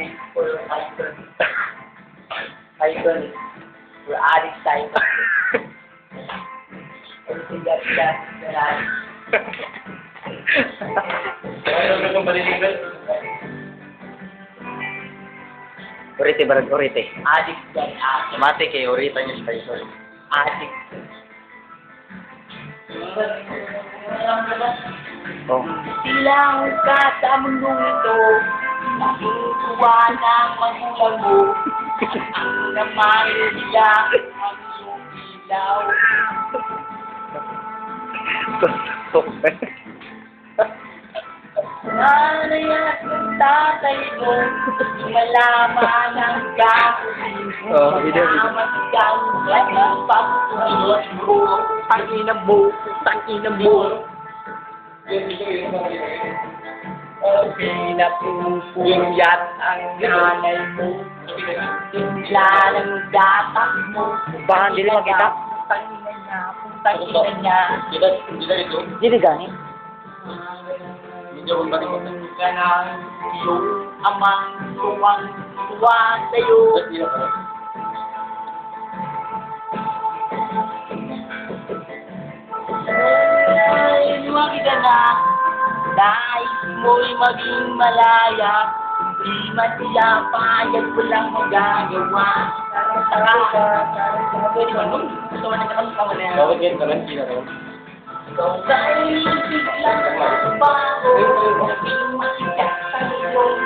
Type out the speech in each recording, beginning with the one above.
adik for. Icon. For adik sa icon. Everything that that pang baliligal. Orite, barag orite. adik dan adik. Mati kay orita niya spicer. Adik. Oh. Silang ka sa mundong ito, natutuwa ng magulang mo. Ang naman nila ang iyong ilaw. Tok. Nanay at tatay mo, malaman ang gagawin mo. Oh. Malaman kang ganang pagtulot mo. Tangina mo, tangina mo. Pinapupuyat ang nanay mo. Tingla ng datak mo. Baka hindi rin makita. Tangina niya, tangina niya. Dili gani. Hindi ako matikot. ka ng iyong amang tuwang tuwa sa'yo. Hindi? Ay, luwag ka na, nais mo'y maging malaya. Di man sila payag ko lang magagawa. Tara ka, pwede ba nun? Gusto mo na nakasama na yan. Bakit yan? Kalan, hindi na ako. Ikaw ba'y biglang nagbago? Naging masikat sa iyong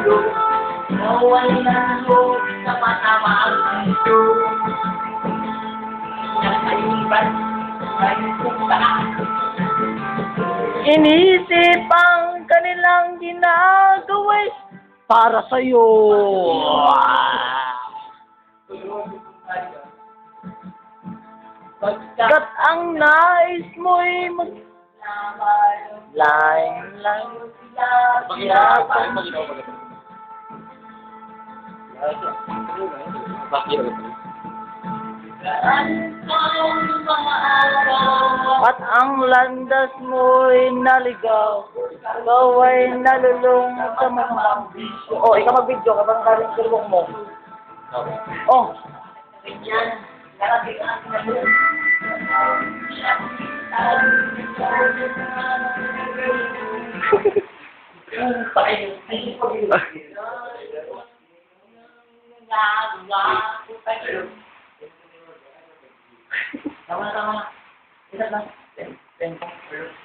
ulo. Nawalan mo sa matama ang puso. Inisip ang kanilang ginagaway para sa'yo. Kat ang nais mo'y mag... Line ko pag Bakit ako? At ang landas mo'y naligaw. Ikaw ay nalulung sa mga bisyo. Oh, ikaw mag-video ka bang karing tulong mo. Oh, Tama na, tama na. Isa lang. Thank, you.